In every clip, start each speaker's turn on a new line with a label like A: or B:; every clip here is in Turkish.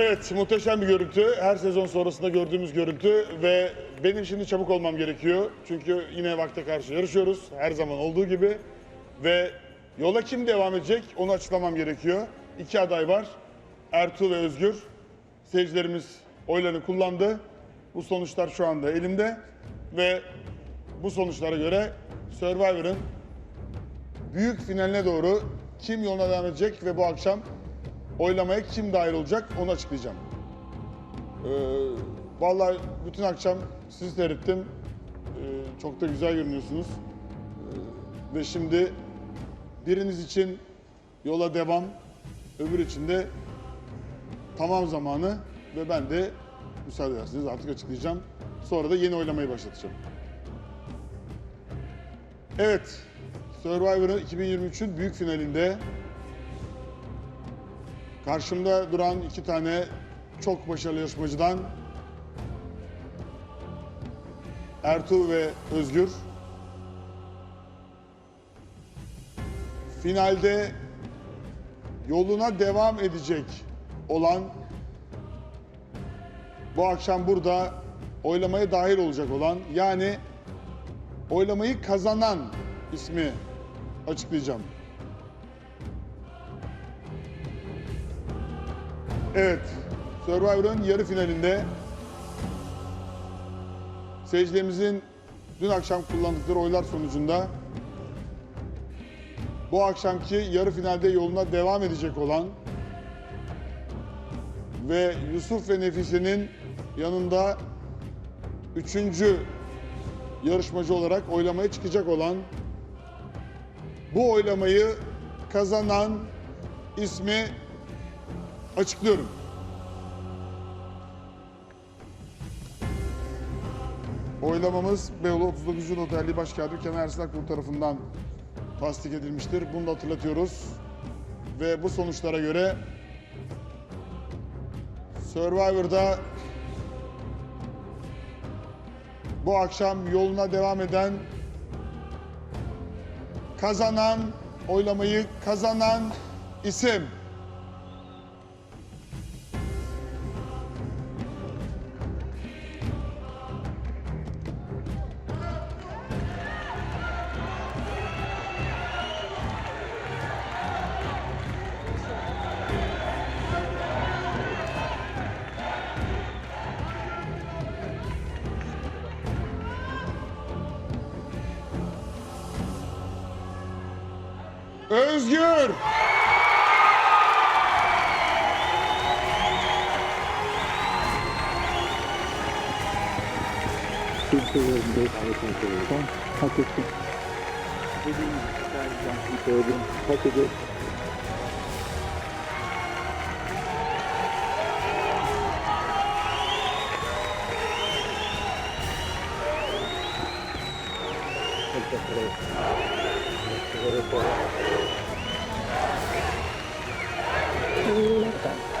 A: Evet, muhteşem bir görüntü. Her sezon sonrasında gördüğümüz görüntü ve benim şimdi çabuk olmam gerekiyor. Çünkü yine vakte karşı yarışıyoruz. Her zaman olduğu gibi. Ve yola kim devam edecek onu açıklamam gerekiyor. İki aday var. Ertuğ ve Özgür. Seyircilerimiz oylarını kullandı. Bu sonuçlar şu anda elimde. Ve bu sonuçlara göre Survivor'ın büyük finaline doğru kim yoluna devam edecek ve bu akşam oylamaya kim dahil olacak onu açıklayacağım. Ee, vallahi bütün akşam sizi seyrettim. Ee, çok da güzel görünüyorsunuz. Ee, ve şimdi biriniz için yola devam, öbür için de tamam zamanı ve ben de müsaade ederseniz artık açıklayacağım. Sonra da yeni oylamayı başlatacağım. Evet, Survivor'ın 2023'ün büyük finalinde Karşımda duran iki tane çok başarılı yarışmacıdan Ertuğ ve Özgür. Finalde yoluna devam edecek olan bu akşam burada oylamaya dahil olacak olan yani oylamayı kazanan ismi açıklayacağım. Evet, Survivor'ın yarı finalinde seyircilerimizin dün akşam kullandıkları oylar sonucunda bu akşamki yarı finalde yoluna devam edecek olan ve Yusuf ve Nefise'nin yanında üçüncü yarışmacı olarak oylamaya çıkacak olan bu oylamayı kazanan ismi Açıklıyorum. Oylamamız Beyoğlu 39. Otelli Başkağıdı Kenan Ersin tarafından tasdik edilmiştir. Bunu da hatırlatıyoruz. Ve bu sonuçlara göre Survivor'da bu akşam yoluna devam eden kazanan, oylamayı kazanan isim Özgür.
B: Bey. Sen hak ettin. Dediğim ediyorum.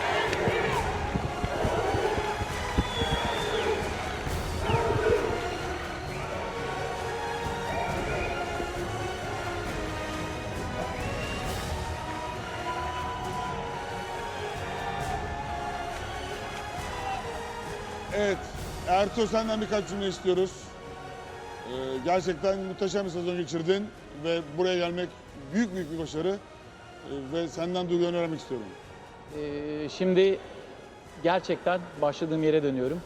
A: Evet, Ertuğ senden birkaç cümle istiyoruz. Ee, gerçekten muhteşem bir sezon geçirdin ve buraya gelmek büyük büyük bir başarı. Ee, ve senden duygularını öğrenmek istiyorum.
C: Ee, şimdi gerçekten başladığım yere dönüyorum.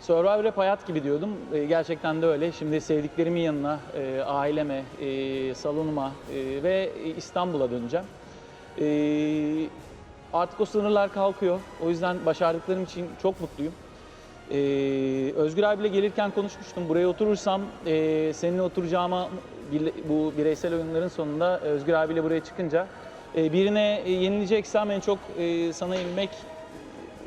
C: Survivor hep hayat gibi diyordum. Ee, gerçekten de öyle. Şimdi sevdiklerimin yanına, e, aileme, e, salonuma e, ve İstanbul'a döneceğim. Ee, artık o sınırlar kalkıyor. O yüzden başardıklarım için çok mutluyum. Ee, Özgür abiyle gelirken konuşmuştum. Buraya oturursam e, seninle oturacağıma bu bireysel oyunların sonunda Özgür abiyle buraya çıkınca e, birine e, yenileceksem en çok e, sana yenilmek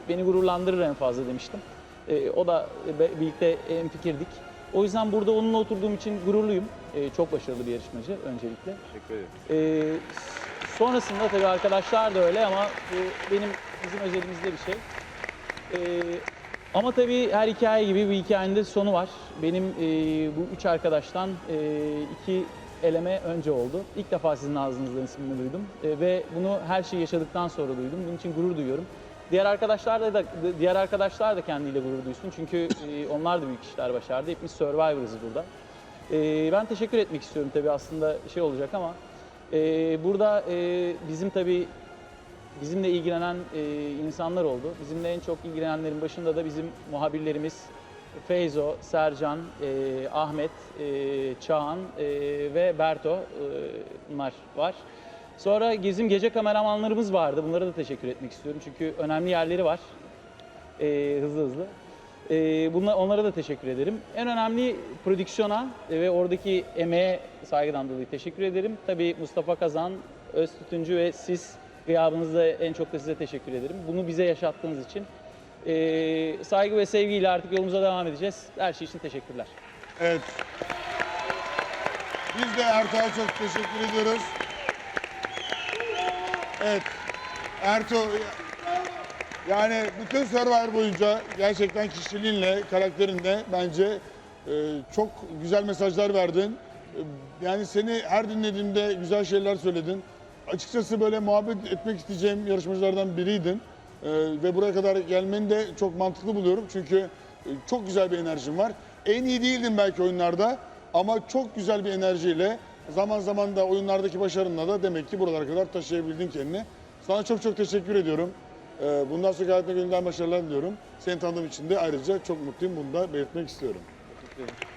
C: beni gururlandırır en fazla demiştim. E, o da e, birlikte en fikirdik. O yüzden burada onunla oturduğum için gururluyum. E, çok başarılı bir yarışmacı öncelikle.
D: Teşekkür ederim.
C: Sonrasında tabii arkadaşlar da öyle ama bu benim bizim özelimizde bir şey. Ama tabii her hikaye gibi bir hikayenin de sonu var. Benim e, bu üç arkadaştan e, iki eleme önce oldu. İlk defa sizin ağzınızdan ismini duydum. E, ve bunu her şeyi yaşadıktan sonra duydum. Bunun için gurur duyuyorum. Diğer arkadaşlar da, diğer arkadaşlar da kendiyle gurur duysun. Çünkü e, onlar da büyük işler başardı. Hepimiz Survivor'ız burada. E, ben teşekkür etmek istiyorum tabii aslında şey olacak ama e, burada e, bizim tabii bizimle ilgilenen e, insanlar oldu. Bizimle en çok ilgilenenlerin başında da bizim muhabirlerimiz Feyzo, Sercan, e, Ahmet, e, Çağan e, ve Berto e, bunlar var. Sonra bizim gece kameramanlarımız vardı. Bunlara da teşekkür etmek istiyorum. Çünkü önemli yerleri var. E, hızlı hızlı. E, bunlar, onlara da teşekkür ederim. En önemli prodüksiyona ve oradaki emeğe saygıdan dolayı teşekkür ederim. Tabii Mustafa Kazan, Öz Tütüncü ve siz gıyabınızda en çok da size teşekkür ederim. Bunu bize yaşattığınız için. E, saygı ve sevgiyle artık yolumuza devam edeceğiz. Her şey için teşekkürler.
A: Evet. Biz de Ertuğ'a çok teşekkür ediyoruz. Evet. Ertuğ yani bütün Survivor boyunca gerçekten kişiliğinle, karakterinle bence e, çok güzel mesajlar verdin. E, yani seni her dinlediğimde güzel şeyler söyledin. Açıkçası böyle muhabbet etmek isteyeceğim yarışmacılardan biriydin. E, ve buraya kadar gelmeni de çok mantıklı buluyorum. Çünkü e, çok güzel bir enerjin var. En iyi değildin belki oyunlarda ama çok güzel bir enerjiyle zaman zaman da oyunlardaki başarınla da demek ki buralara kadar taşıyabildin kendini. Sana çok çok teşekkür ediyorum. Ee, Bundan sonra hayatına gönülden başarılar diliyorum. Seni tanıdığım için de ayrıca çok mutluyum. Bunu da belirtmek istiyorum.
C: Teşekkür ederim.